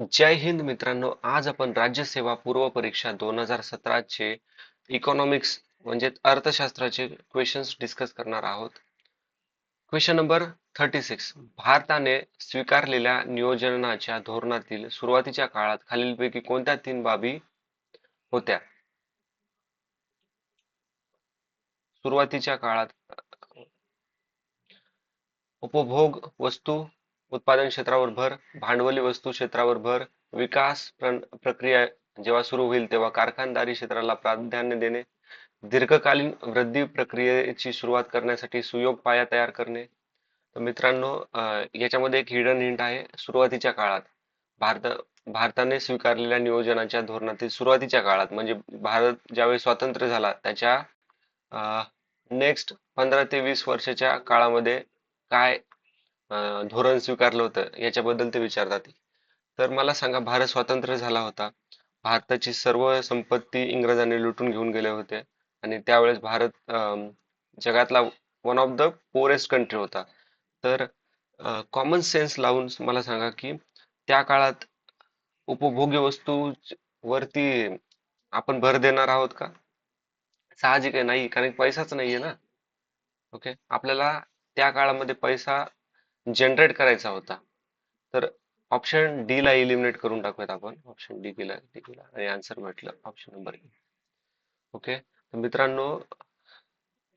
जय हिंद मित्रांनो आज आपण राज्यसेवा पूर्व परीक्षा दोन हजार सतराचे इकॉनॉमिक्स म्हणजे अर्थशास्त्राचे क्वेश्चन्स डिस्कस करणार आहोत. क्वेश्चन नंबर थर्टी सिक्स भारताने स्वीकारलेल्या नियोजनाच्या धोरणातील सुरुवातीच्या काळात खालीलपैकी कोणत्या तीन बाबी होत्या? सुरुवातीच्या काळात उपभोग वस्तू उत्पादन क्षेत्रावर भर भांडवली वस्तू क्षेत्रावर भर विकास प्रक्रिया जेव्हा सुरू होईल तेव्हा कारखानदारी क्षेत्राला प्राधान्य देणे दीर्घकालीन वृद्धी प्रक्रियेची सुरुवात करण्यासाठी सुयोग पाया तयार करणे. तर मित्रांनो याच्यामध्ये एक हिडन हिंट आहे. सुरुवातीच्या काळात भारत भारताने स्वीकारलेल्या नियोजनाच्या धोरणातील सुरुवातीच्या काळात म्हणजे भारत ज्यावेळी स्वातंत्र्य झाला त्याच्या नेक्स्ट पंधरा ते वीस वर्षाच्या काळामध्ये काय अं, धोरण स्वीकारलं होतं. याच्याबद्दल ते विचारतात. तर मला सांगा भारत स्वतंत्र झाला होता. भारताची सर्व संपत्ती इंग्रजांनी लुटून घेऊन गेले होते. आणि त्यावेळेस भारत अं, जगातला one of the forest country होता. तर कॉमन सेन्स लावून मला सांगा की त्या काळात उपभोग्य वस्तू वरती आपण भर देणार आहोत का? साहजिक आहे नाही. कारण पैसाच नाहीये ना. ओके आपल्याला त्या काळामध्ये पैसा जनरेट करायचा होता. तर ऑप्शन डी ला इलिमिनेट करून टाकूयात आपण. ऑप्शन डी केला डी केला. आणि आन्सर म्हटलं ऑप्शन नंबर ए ओके तर मित्रांनो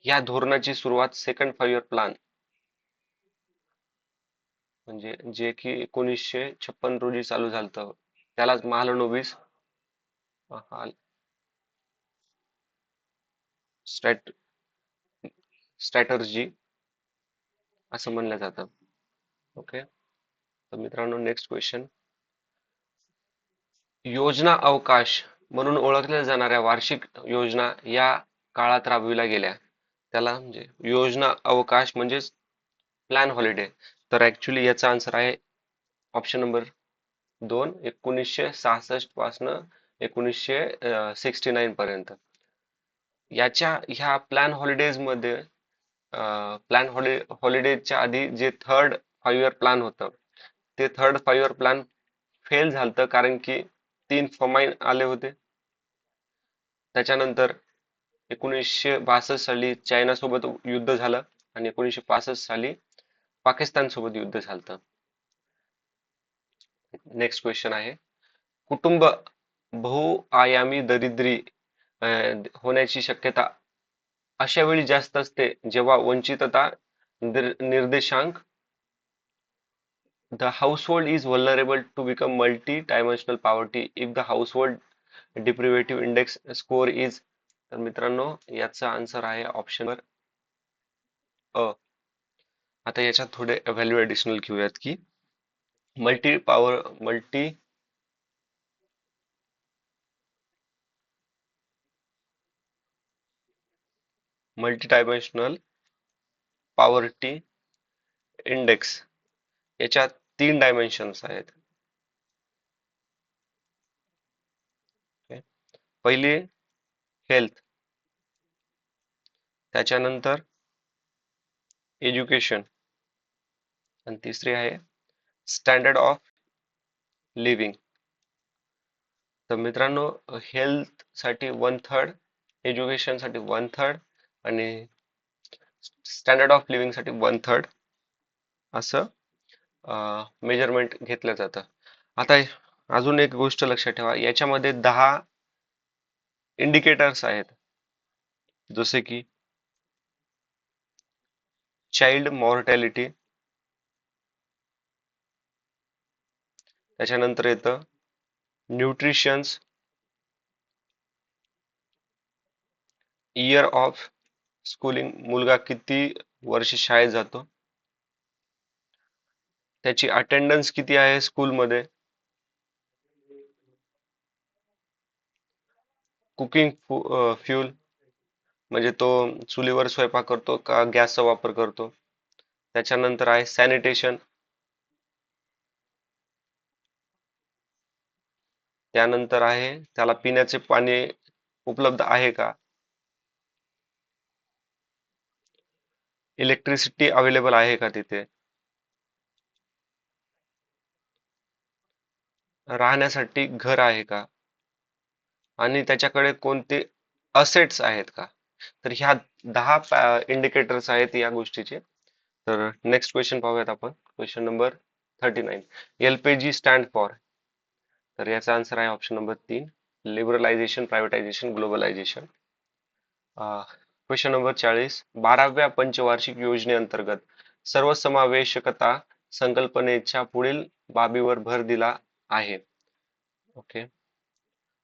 या धोरणाची सुरुवात सेकंड फाईव्ह इयर प्लान म्हणजे जे की एकोणीसशे छप्पन रोजी चालू झालं त्यालाच महालनोबिस महाल स्ट्रॅट स्ट्रॅटर्जी असं म्हणलं जातं. ओके तर मित्रांनो नेक्स्ट क्वेश्चन योजना अवकाश म्हणून ओळखल्या जाणाऱ्या वार्षिक योजना या काळात राबविल्या गेल्या. त्याला म्हणजे योजना अवकाश म्हणजेच प्लॅन हॉलिडे तर ऍक्च्युली याचा आन्सर आहे ऑप्शन नंबर दोन एकोणीसशे सहासष्ट पासनं एकोणीसशे सिक्स्टी नाईन पर्यंत. याच्या ह्या प्लॅन हॉलिडेजमध्ये प्लॅन हॉलिडे हॉलिडेजच्या आधी जे थर्ड फाईव्ह इयर प्लॅन होतं. ते third five year plan fail झालं कारण की तीन फमाईन आले होते. त्याच्यानंतर एकोणीसशे बासष्ट साली चायना सोबत युद्ध झालं आणि एकोणीसशे पासष्ट साली पाकिस्तान सोबत युद्ध झालं नेक्स्ट क्वेश्चन आहे. कुटुंब बहुआयामी दरिद्री अं, होण्याची शक्यता अशा वेळी जास्त असते जेव्हा वंचितता निर्देशांक the household is vulnerable to become multi-dimensional poverty if the household deprivative index score is तर मित्रांनो याचा आन्सर आहे ऑप्शन अ आता याच्यात थोडे व्हॅल्यू ॲडिशनल घेऊयात की multi power multi multi dimensional poverty index याच्यात तीन डायमेन्शन्स आहेत. पहिली हेल्थ त्याच्यानंतर एज्युकेशन आणि तिसरी आहे स्टँडर्ड ऑफ लिव्हिंग तर मित्रांनो हेल्थसाठी वन थर्ड एज्युकेशनसाठी वन थर्ड आणि स्टँडर्ड ऑफ लिव्हिंगसाठी वन थर्ड असं मेजरमेंट घेतलं जातं. आता अजून एक गोष्ट लक्षात ठेवा. याच्यामध्ये दहा इंडिकेटर्स आहेत. जसे की चाइल्ड मॉर्टॅलिटी त्याच्यानंतर येतं न्यूट्रिशन्स इयर ऑफ स्कूलिंग मुलगा किती वर्ष शाळेत जातो? त्याची अटेंडन्स किती आहे स्कूलमध्ये कुकिंग फ्यूल म्हणजे तो चुलीवर स्वयंपाक करतो का गॅसचा वापर करतो? त्याच्यानंतर आहे सॅनिटेशन त्यानंतर आहे त्याला पिण्याचे पाणी उपलब्ध आहे का? इलेक्ट्रिसिटी अवेलेबल आहे का तिथे? राहण्यासाठी घर आहे का? आणि त्याच्याकडे कोणते असेट्स आहेत का? तर ह्या दहा इंडिकेटर्स आहेत या गोष्टीचे. तर नेक्स्ट क्वेश्चन पाहूयात आपण. Question number thirty nine LPG stand for तर याचा आन्सर आहे ऑप्शन नंबर तीन. Liberalisation privatisation globalisation question number चाळीस. बाराव्या पंचवार्षिक योजनेअंतर्गत सर्वसमावेशकता संकल्पनेच्या पुढील बाबीवर भर दिला आहे ओके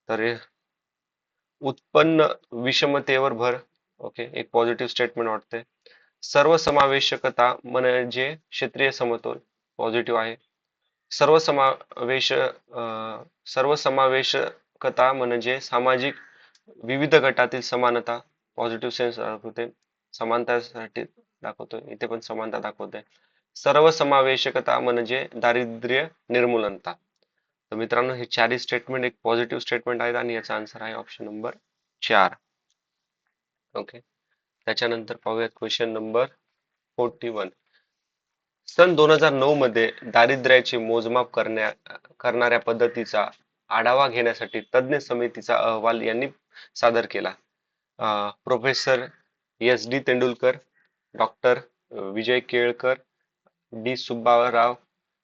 तर उत्पन्न विषमतेवर भर. ओके एक पॉझिटिव्ह स्टेटमेंट वाटते सर्वसमावेशकता म्हणजे क्षेत्रीय समतोल पॉझिटिव्ह आहे. सर्वसमावेश सर्वसमावेशकता म्हणजे सामाजिक विविध गटातील समानता पॉझिटिव्ह सेन्स दाखवते. समानतासाठी दाखवतोय. इथे पण समानता दाखवते सर्वसमावेशकता म्हणजे दारिद्र्य निर्मूलनता. तर मित्रांनो हे चारही स्टेटमेंट एक पॉझिटिव्ह स्टेटमेंट आहेत आणि याचा आन्सर आहे ऑप्शन नंबर चार. ओके त्याच्यानंतर पाहूयात क्वेश्चन नंबर फोर्टी वन सन दोन हजार नऊ मध्ये दारिद्र्याचे मोजमाप करण्या करणाऱ्या पद्धतीचा आढावा घेण्यासाठी तज्ज्ञ समितीचा अहवाल यांनी सादर केला. Professor S D Tendulkar doctor Vijay Kelkar D Subbarao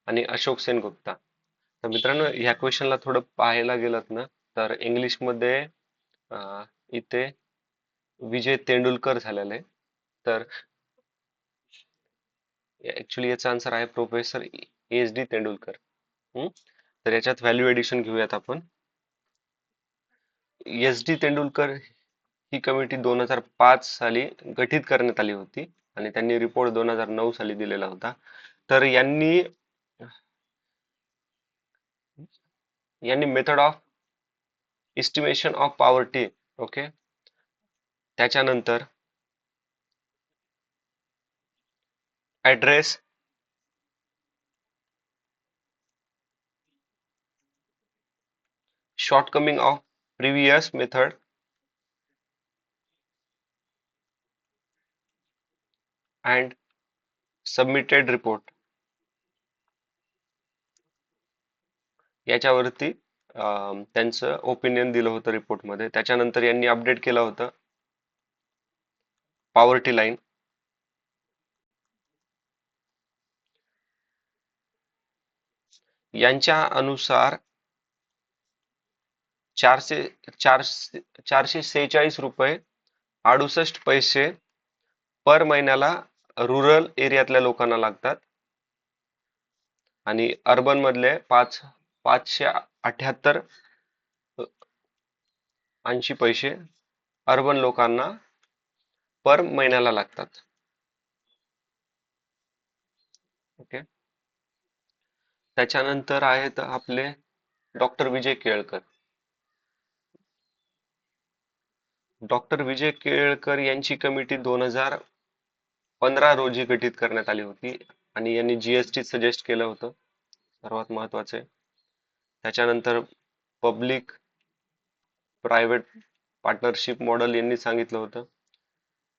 आणि अशोक सेन गुप्ता तर मित्रांनो ह्या क्वेश्चनला थोडं पाहायला गेलात ना तर इंग्लिशमध्ये इथे विजय तेंडुलकर झालेले आहे तर ऍक्च्युली याचा आन्सर आहे प्रोफेसर एस डी तेंडुलकर. हम्म? तर याच्यात व्हॅल्यू एडिशन घेऊयात आपण. एस डी तेंडुलकर ही कमिटी दोन हजार पाच साली गठीत करण्यात आली होती आणि त्यांनी रिपोर्ट दोन हजार नऊ साली दिलेला होता. तर यांनी यांनी method of estimation of poverty okay त्याच्यानंतर address shortcoming of previous method and submitted report याच्यावरती त्यांचं ओपिनियन दिलं होतं रिपोर्टमध्ये त्याच्यानंतर यांनी अपडेट केलं होतं. पॉवर्टी लाईन यांच्या अनुसार चारशे चारशे चारशे सेहेचाळीस रुपये अडुसष्ट पैसे पर महिन्याला रुरल एरियातल्या लोकांना लागतात. आणि अर्बन मधले पाच पाचशे अठ्याहत्तर ऐंशी पैसे अर्बन लोकांना पर महिन्याला लागतात. ओके. त्याच्यानंतर आहेत आपले डॉक्टर विजय केळकर. डॉक्टर विजय केळकर यांची कमिटी दोन हजार पंधरा रोजी गठीत करण्यात आली होती आणि यांनी जीएसटी सजेस्ट केलं होतं. सर्वात महत्त्वाचे त्याच्यानंतर पब्लिक प्रायव्हेट पार्टनरशिप मॉडेल यांनी सांगितलं होतं.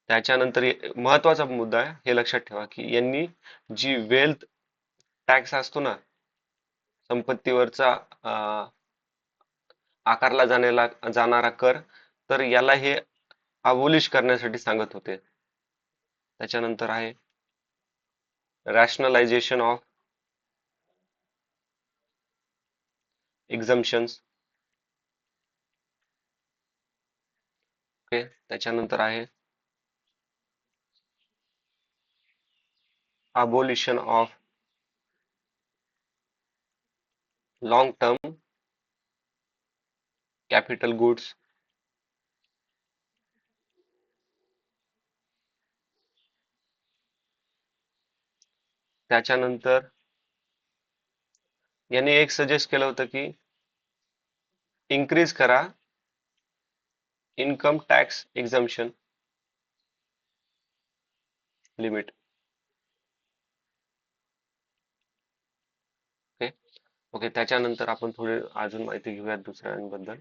त्याच्यानंतर महत्त्वाचा मुद्दा आहे हे लक्षात ठेवा की यांनी जी वेल्थ टॅक्स असतो ना संपत्तीवरचा आकारला जाण्याला जाणारा कर तर याला हे अबोलिश करण्यासाठी सांगत होते. त्याच्यानंतर आहे रॅशनलायझेशन ऑफ एक्झम्पन्स ओके त्याच्यानंतर abolition of long term capital goods. त्याच्यानंतर यांनी एक सजेस्ट केलं होतं की इन्क्रीज करा. Income tax exemption limit okay okay त्याच्यानंतर आपण थोडी अजून माहिती घेऊयात दुसऱ्यांबद्दल.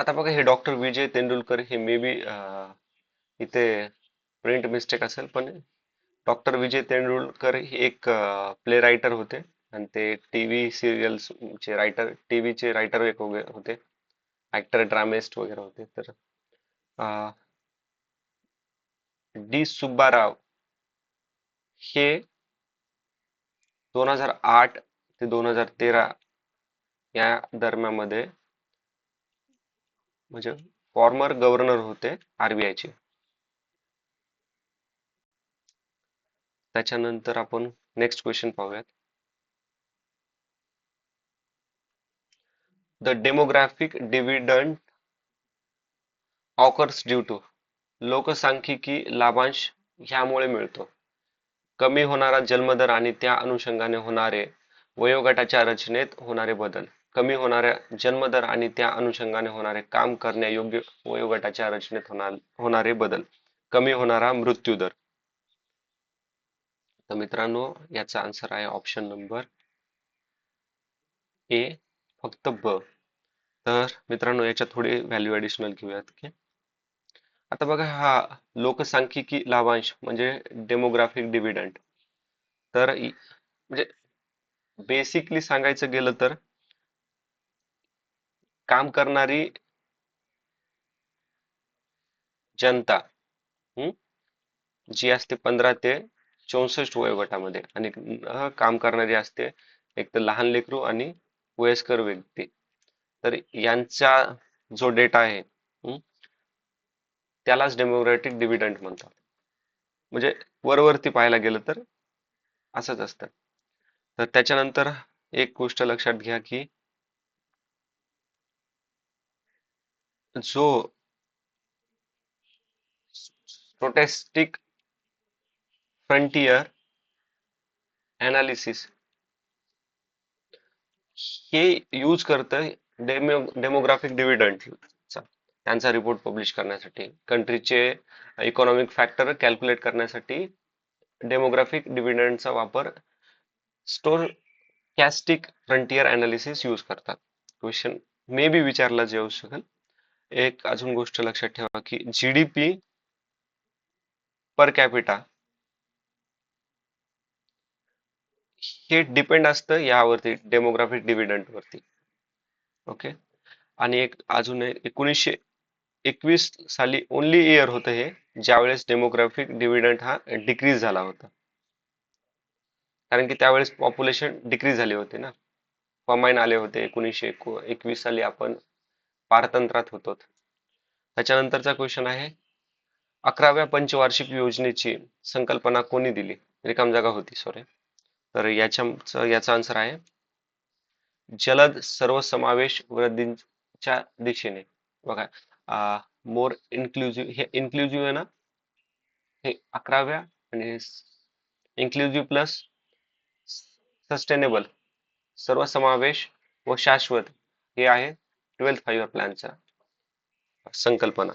आता बघा हे डॉक्टर विजय तेंडुलकर हे मे बी इथे प्रिंट मिस्टेक असेल पण डॉक्टर विजय तेंडुलकर हे एक प्ले रायटर होते. आणि ते टीव्ही सिरियल्स चे रायटर टीव्ही चे रायटर एक वगैरे होते. ऍक्टर ड्रामिस्ट वगैरे होते. तर डी सुब्बाराव हे दोन हजार आठ ते दोन हजार तेरा या दरम्यानमध्ये म्हणजे फॉर्मर गव्हर्नर होते आरबीआयचे त्याच्यानंतर आपण नेक्स्ट क्वेश्चन पाहूयात. The demographic dividend occurs due to लोकसांख्यिकी लाभांश ह्यामुळे मिळतो. कमी होणारा जन्मदर आणि त्या अनुषंगाने होणारे वयोगटाच्या रचनेत होणारे बदल. कमी होणाऱ्या जन्मदर आणि त्या अनुषंगाने होणारे काम करण्यायोग्य वयोगटाच्या रचनेत होणार होणारे बदल. कमी होणारा मृत्यू दर. तर मित्रांनो याचा आन्सर आहे ऑप्शन नंबर ए फक्त ब. तर मित्रांनो याच्यात थोडी व्हॅल्यू ऍडिशनल घेऊयात की आता बघा हा लोकसांख्यिकी लाभांश म्हणजे डेमोग्राफिक डिव्हिडंट तर म्हणजे बेसिकली सांगायचं गेलं तर काम करणारी जनता जी असते पंधरा ते चौसष्ट वयोगटामध्ये आणि काम करणारी असते एक तर लहान लेकरू आणि वयस्कर व्यक्ती. तर यांचा जो डेटा आहे त्यालाच डेमोक्रॅटिक डिव्हिडंट म्हणतात. म्हणजे वरवरती पाहायला गेलं तर असंच असतं. तर त्याच्यानंतर एक गोष्ट लक्षात घ्या की जो प्रोटेस्टिक फ्रंटियर अनालिसिस हे यूज करतं डेमो डेमोग्राफिक डिव्हिडंडचा त्यांचा रिपोर्ट पब्लिश करण्यासाठी. कंट्रीचे इकॉनॉमिक फॅक्टर कॅल्क्युलेट करण्यासाठी डेमोग्राफिक डिव्हिडंडचा वापर stochastic frontier analysis use करतात. क्वेश्चन मे बी विचारला जाऊ शकेल एक अजून गोष्ट लक्षात ठेवा की जीडीपी पर कॅपिटा हे डिपेंड असतं यावरती डेमोग्राफिक डिव्हिडंटवरती ओके आणि एक अजून एकोणीसशे एकवीस साली ओनली इयर होतं हे ज्यावेळेस डेमोग्राफिक डिव्हिडंट हा डिक्रीज झाला होता. कारण की त्यावेळेस पॉप्युलेशन डिक्रीज झाले होते ना. फमाईन आले होते एकोणीसशे एको एकवीस साली आपण पारतंत्रात होतो. त्याच्यानंतरचा क्वेश्चन आहे अकराव्या पंचवार्षिक योजनेची संकल्पना कोणी दिली? रिकाम जागा होती सॉरी तर याच्या याचा आन्सर आहे जलद सर्वसमावेश वृद्धीच्या दिशेने. बघा मोर इन्क्लुझिव्ह हे इन्क्लुझिव्ह आहे ना? हे अकराव्या आणि इन्क्लुझिव्ह प्लस सस्टेनेबल सर्वसमावेश व शाश्वत हे आहे ट्वेल्थ फाईव्ह प्लॅनचा संकल्पना.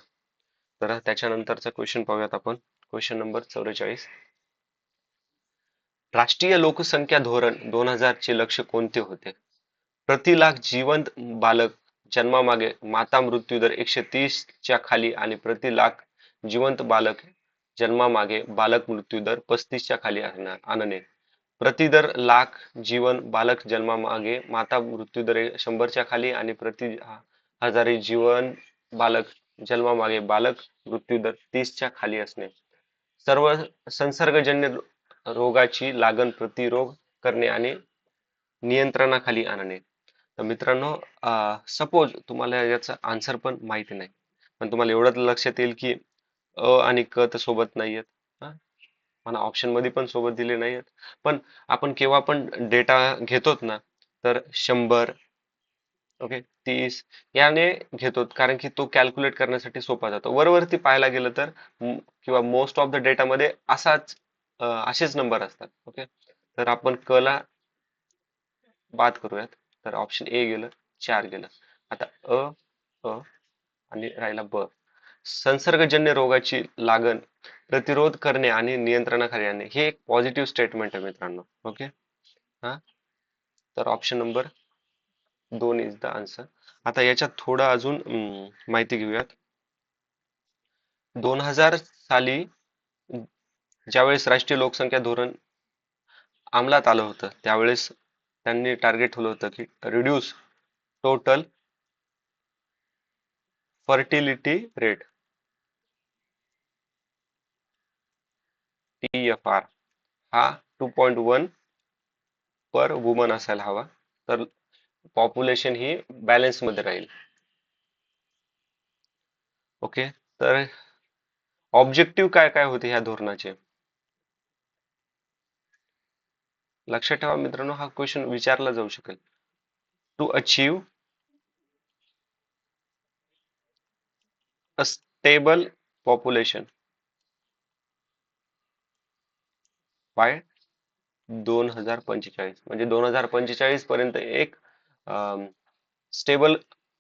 तर त्याच्यानंतरचा क्वेश्चन पाहूयात आपण. क्वेश्चन नंबर चौवेचाळीस. राष्ट्रीय लोकसंख्या धोरण दोन हजार चे कोणते होते? प्रति लाख जिवंत बालक जन्मामागे माता मृत्यू दर एकशे तीस च्या खाली आणि प्रति लाख जिवंत बालक जन्मामागे बालक मृत्यू दर पस्तीसच्या खाली आणणे. प्रति दर लाख जीवन बालक जन्मामागे माता मृत्यू दर शंभरच्या खाली आणि प्रति हजारी जीवन बालक जन्मामागे बालक मृत्यू दर तीसच्या खाली असणे. सर्व संसर्गजन्य रोगाची लागण प्रतिरोग करणे आणि नियंत्रणाखाली आणणे. तर मित्रांनो सपोज तुम्हाला याचा आन्सर पण माहिती नाही. पण तुम्हाला एवढंच लक्षात येईल की अ आणि क तर सोबत नाही आहेत मला ऑप्शनमध्ये पण सोबत दिले नाही आहेत पण आपण केव्हा पण डेटा घेतोत ना तर शंभर ओके तीस याने घेतो कारण की तो कॅल्क्युलेट करण्यासाठी सोपा जातो. वरवरती पाहायला गेलं तर किंवा मोस्ट ऑफ द डेटामध्ये असाच असेच नंबर असतात ओके तर आपण क ला बाद करूयात. तर ऑप्शन ए गेलं चार गेलं. आता अ अ आणि राहिला ब. संसर्गजन्य रोगाची लागण प्रतिरोध करणे आणि नियंत्रणाखाली आणणे हे एक पॉझिटिव्ह स्टेटमेंट आहे मित्रांनो ओके हा? तर ऑप्शन नंबर दोन इज द आन्सर आता याच्यात थोडं अजून माहिती घेऊयात. दोन हजार साली ज्यावेळेस राष्ट्रीय लोकसंख्या धोरण अंमलात आलं होतं त्यावेळेस त्यांनी टार्गेट ठेवलं होतं की reduce total fertility rate T F R हा two point one per woman असायला हवा. तर पॉप्युलेशन ही बॅलन्समध्ये राहील. ओके तर ऑब्जेक्टिव्ह काय काय होते ह्या धोरणाचे? लक्षात ठेवा मित्रांनो हा क्वेश्चन विचारला जाऊ शकेल. To achieve a stable population by दोन हजार पंचेचाळीस. म्हणजे दोन हजार पंचेचाळीस पर्यंत एक स्टेबल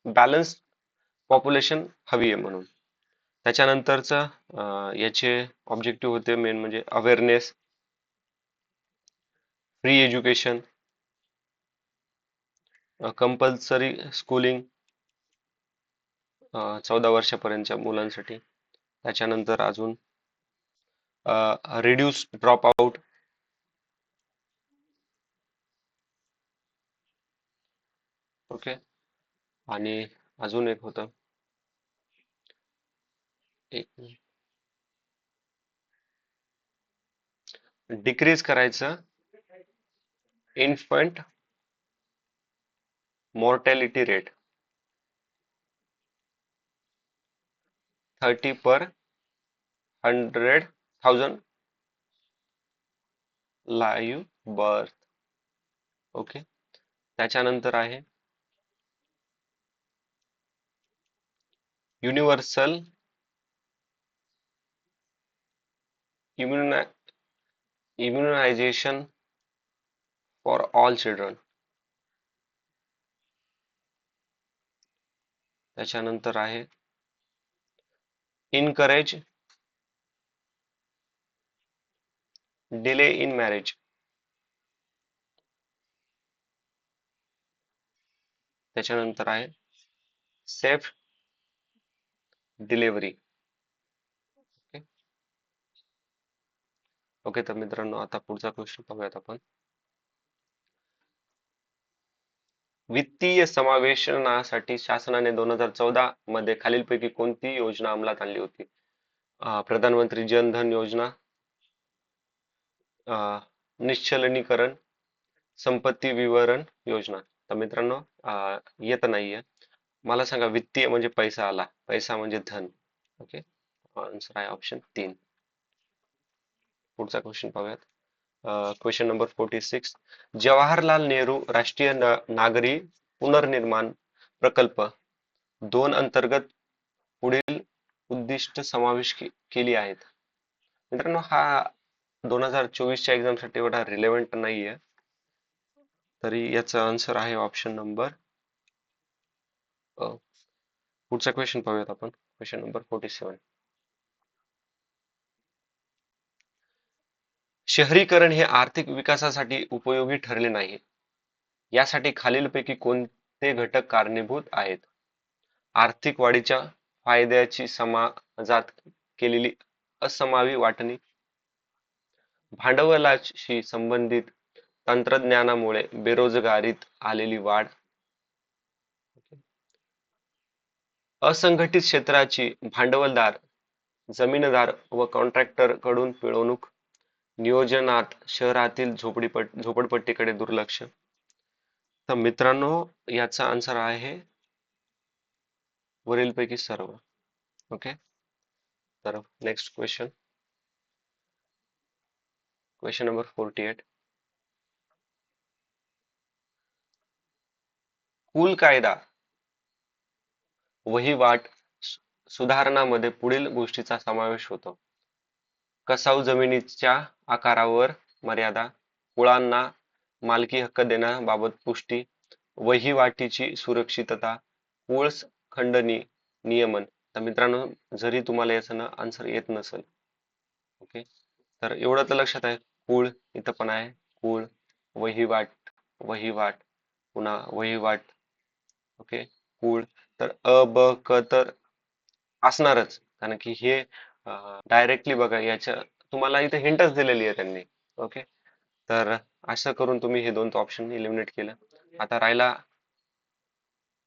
बॅलन्स पॉप्युलेशन हवी आहे म्हणून. त्याच्यानंतरच याचे ऑब्जेक्टिव्ह होते मेन म्हणजे awareness free education compulsory schooling चौदा वर्षापर्यंतच्या मुलांसाठी. त्याच्यानंतर अजून रिड्यूस ड्रॉप आउट ओके आणि अजून एक होतं. एक डिक्रीज करायचं. Infant mortality rate 30 per 100,000 live birth. Okay त्याच्यानंतर आहे universal immunisation for all children. त्याच्यानंतर आहे इनकरेज डिले इन मॅरेज त्याच्यानंतर आहे सेफ डिलिव्हरी ओके ओके तर मित्रांनो आता पुढचा क्वेश्चन पाहूयात आपण. वित्तीय समावेशनासाठी शासनाने दोन हजार चौदा मध्ये खालीलपैकी कोणती योजना अंमलात आणली होती? प्रधानमंत्री जन धन योजना निश्चलनीकरण संपत्ती विवरण योजना. तर मित्रांनो येत नाहीये. मला सांगा वित्तीय म्हणजे पैसा आला. पैसा म्हणजे धन. ओके? आन्सर आहे ऑप्शन तीन. पुढचा क्वेश्चन पाहूयात. Question number forty six Jawaharlal Nehru राष्ट्रीय नागरी पुनर्निर्माण प्रकल्प. दोन अंतर्गत पुढील उद्दिष्ट समावेश केली आहेत. मित्रांनो हा दोन हजार चोवीसच्या एक्झामसाठी एवढा रिलेव्हंट नाहीये. तरी याचा आन्सर आहे ऑप्शन नंबर पुढचा क्वेश्चन पाहूयात आपण. क्वेश्चन नंबर फोर्टी सेवन शहरीकरण हे आर्थिक विकासासाठी उपयोगी ठरले नाही. यासाठी खालीलपैकी कोणते घटक कारणीभूत आहेत? आर्थिक वाढीच्या फायद्याची समाजात केलेली असमावी वाटणी भांडवलाशी संबंधित तंत्रज्ञानामुळे बेरोजगारीत आलेली वाढ असंघटित क्षेत्राची भांडवलदार जमीनदार व कॉन्ट्रॅक्टरकडून पिळवणूक नियोजनात शहरातील झोपडीपट झोपडपट्टीकडे दुर्लक्ष. तर मित्रांनो याचा आन्सर आहे वरीलपैकी सर्व. ओके तर next question question number forty eight कुल कायदा वहिवाट सुधारणामध्ये पुढील गोष्टीचा समावेश होतो. कसाऊ जमिनीच्या आकारावर मर्यादा कुळांना मालकी हक्क देण्याबाबत पुष्टी वहिवाटीची सुरक्षितता कुळ खंडणी नियमन. तर मित्रांनो जरी तुम्हाला याचं ना आन्सर येत नसेल ओके तर एवढं तर लक्षात आहे. कुळ इथं पण आहे. कुळ वहिवाट वहिवाट पुन्हा वहिवाट ओके कुळ तर अ ब क तर असणारच. कारण की हे डायरेक्टली बघा याच्या तुम्हाला इथे हिंटच दिलेली आहे त्यांनी. ओके तर असं करून तुम्ही हे दोन ऑप्शन इलिमिनेट केलं. आता राहिला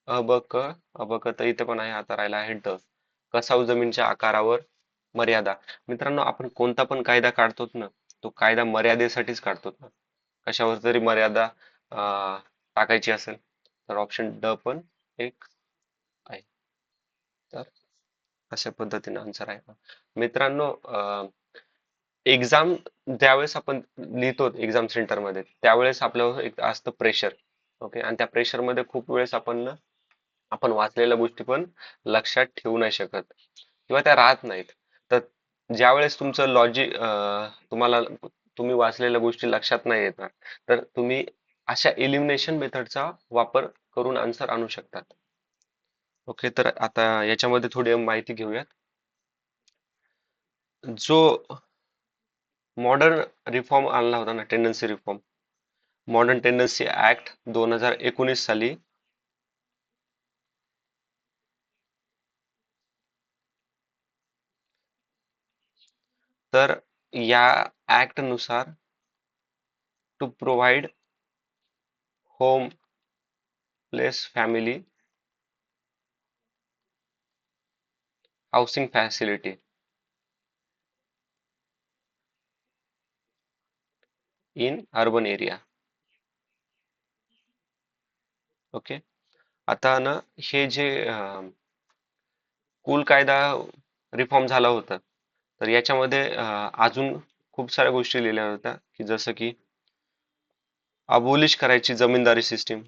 अबक अबक क क तर इथे पण आहे आता राहिला आहे ड कसाऊ जमीनच्या आकारावर मर्यादा. मित्रांनो आपण कोणता पण कायदा काढतो ना तो कायदा मर्यादेसाठीच काढतो ना. कशावर जरी मर्यादा टाकायची असेल तर ऑप्शन ड पण एक अशा पद्धतीने आन्सर आहे मित्रांनो एक्झाम ज्यावेळेस आपण लिहितो एक्झाम सेंटरमध्ये त्यावेळेस आपल्यावर एक असतं प्रेशर ओके आणि त्या प्रेशरमध्ये खूप वेळेस आपण आपण वाचलेल्या गोष्टी पण लक्षात ठेवू नाही शकत किंवा त्या राहत नाहीत. तर ज्यावेळेस तुमचं लॉजिक तुम्हाला तुम्ही वाचलेल्या गोष्टी लक्षात नाही येणार तर तुम्ही अशा एलिमिनेशन मेथडचा वापर करून आन्सर आणू शकतात. ओके तर आता याच्यामध्ये थोडी माहिती घेऊयात. जो मॉडर्न रिफॉर्म आणला होता ना tendency reform modern tendency act दोन हजार एकोणीस साली तर या ऍक्टनुसार to provide home place family housing facility. In urban area. Okay. आता ना हे जे कुल कायदा रिफॉर्म झाला होता तर याच्यामध्ये अजून खूप साऱ्या गोष्टी लिहिल्या होत्या की जसं की अबोलिश करायची जमीनदारी सिस्टीम.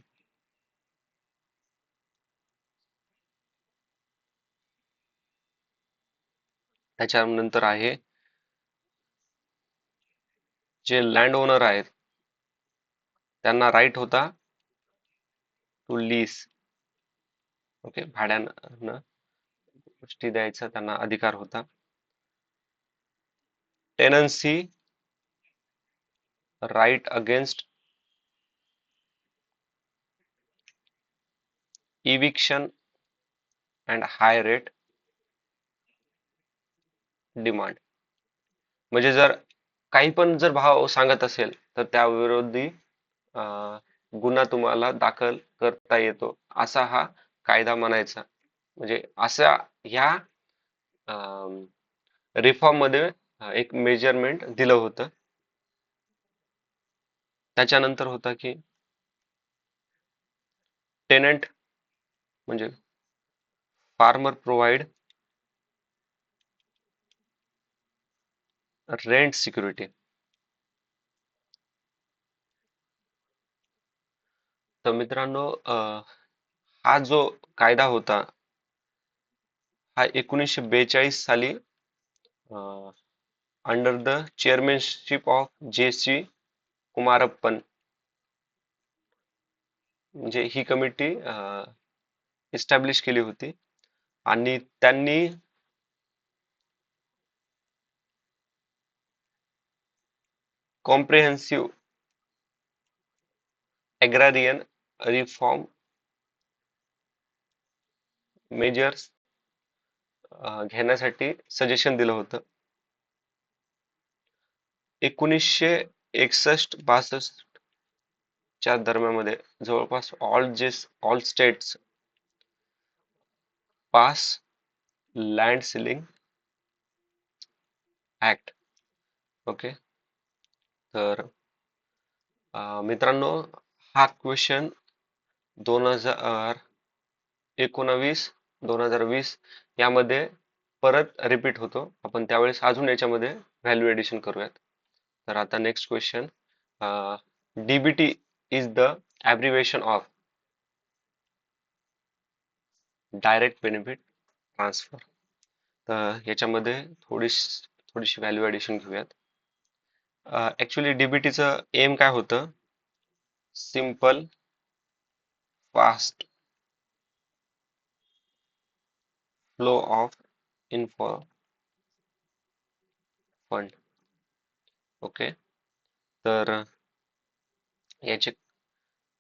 त्याच्यानंतर आहे जे लँड ओनर आहेत त्यांना राईट होता टू लीस ओके भाड्यानं गोष्टी द्यायचा त्यांना अधिकार होता. Tenancy right against eviction and high rate demand. म्हणजे जर काही पण जर भाव सांगत असेल तर त्या विरोधी गुन्हा तुम्हाला दाखल करता येतो असा हा कायदा म्हणायचा. म्हणजे असा ह्या रिफॉर्ममध्ये एक मेजरमेंट दिलं होतं. त्याच्यानंतर होता की टेनंट म्हणजे फार्मर प्रोव्हाइड रेंट सिक्युरिटी. तर मित्रांनो हा जो कायदा होता हा एकोणीसशे बेचाळीस साली under the chairmanship of J C Kumarappan. म्हणजे ही कमिटी इस्टॅब्लिश केली होती. आणि त्यांनी कॉम्प्रिहेन्सिव्ह ॲग्रारियन रिफॉर्म मेजर्स घेण्यासाठी सजेशन दिलं होतं. एकोणीसशे एकसष्ट बासष्ट च्या दरम्यानमध्ये जवळपास ऑल जे all states pass land ceiling act okay तर मित्रांनो हा क्वेश्चन दोन हजार एकोणवीस दोन हजार वीस यामध्ये परत रिपीट होतो. आपण त्यावेळेस अजून याच्यामध्ये व्हॅल्यू एडिशन करूयात. तर आता next question DBT is the abbreviation of direct benefit transfer तर याच्यामध्ये थोडीशी थोडीशी व्हॅल्यू ॲडिशन घेऊयात. ॲक्च्युली डीबीटीचं एम काय होतं? Simple fast flow of info fund okay तर याचे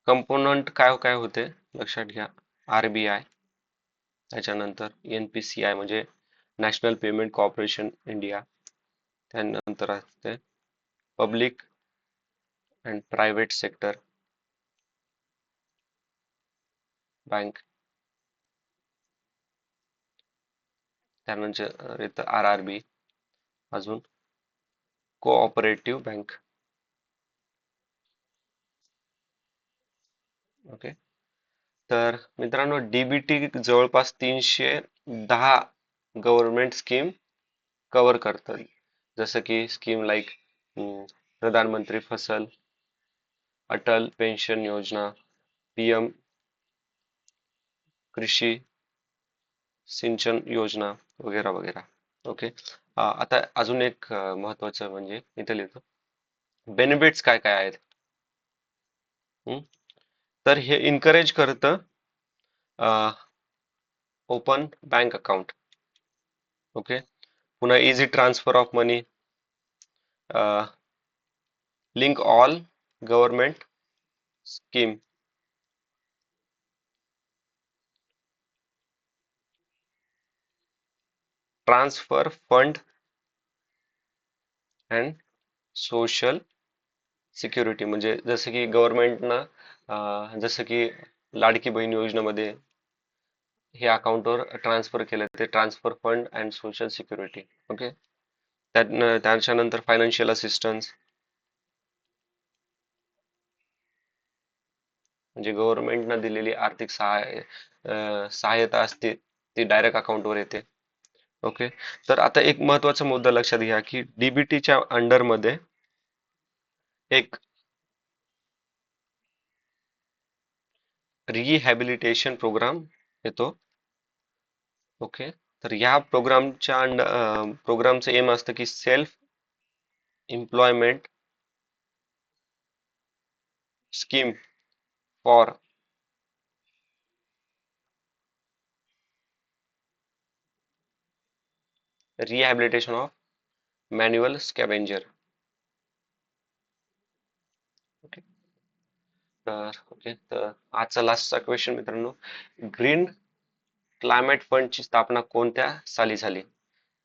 कंपोनंट काय काय होते? लक्षात घ्या. आरबीआय त्याच्यानंतर एन पी सी आय म्हणजे नॅशनल पेमेंट कॉर्पोरेशन इंडिया त्यानंतर असते public and private sector bank त्यानंतर येतं आर आर बी अजून कोऑपरेटिव्ह बँक ओके तर मित्रांनो डीबीटी जवळपास तीनशे दहा गव्हर्नमेंट स्कीम कव्हर करतात. जसं की स्कीम लाईक प्रधानमंत्री फसल अटल पेन्शन योजना पीएम कृषी सिंचन योजना वगैरे वगैरे. ओके आता अजून एक महत्वाचं म्हणजे इथे लिहितो. बेनिफिट्स काय काय आहेत? तर हे इनकरेज करतं ओपन बँक अकाउंट ओके पुन्हा easy transfer of money link all government scheme transfer fund and social security म्हणजे जसं की गव्हर्नमेंटनं जसं की लाडकी बहीण योजनेमध्ये हे अकाउंटवर ट्रान्सफर केलं ते transfer fund and social security okay त्या त्याच्यानंतर फायनान्शियल असिस्टन्स म्हणजे गव्हर्नमेंटनं दिलेली आर्थिक सहाय सहायता असते ती डायरेक्ट अकाउंटवर येते. ओके तर आता एक महत्त्वाचा मुद्दा लक्षात घ्या की डीबीटीच्या अंडरमध्ये एक रिहॅबिलिटेशन प्रोग्राम येतो. ओके तर या प्रोग्रामच्या प्रोग्रामचं एम असतं की self employment scheme for rehabilitation of manual scavenger okay तर ओके तर आजचा लास्टचा क्वेश्चन मित्रांनो. ग्रीन क्लायमेट फंडची स्थापना कोणत्या साली झाली?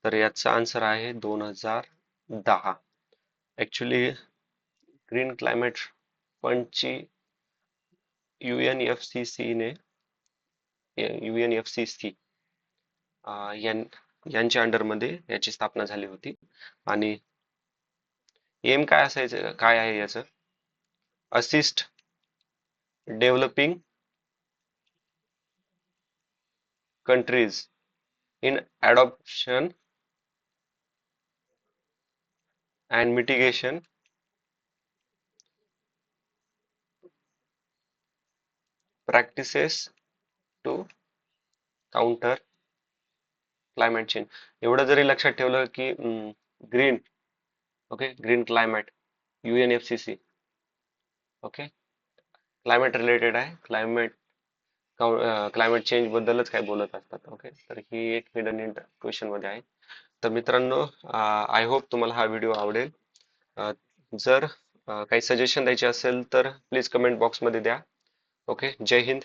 तर याचा आन्सर आहे दोन हजार दहा. ॲक्च्युली ग्रीन क्लायमेट फंडची U N F C C U N F C C यांच्या अंडरमध्ये याची स्थापना झाली होती. आणि एम काय असायचं काय आहे याचं? Assist developing countries in adoption and mitigation practices to counter climate change एवढं जरी लक्षात ठेवलं की green okay green climate UNFCCC okay climate related आहे क्लायमेट क्लायमेट चेंज बद्दलच काही बोलत असतात ओके तर ही एक हिडन इंट क्वेश्चनमध्ये आहे. तर मित्रांनो आय होप तुम्हाला हा व्हिडिओ आवडेल. जर काही सजेशन द्यायचे असेल तर प्लीज कमेंट बॉक्समध्ये द्या. ओके जय हिंद.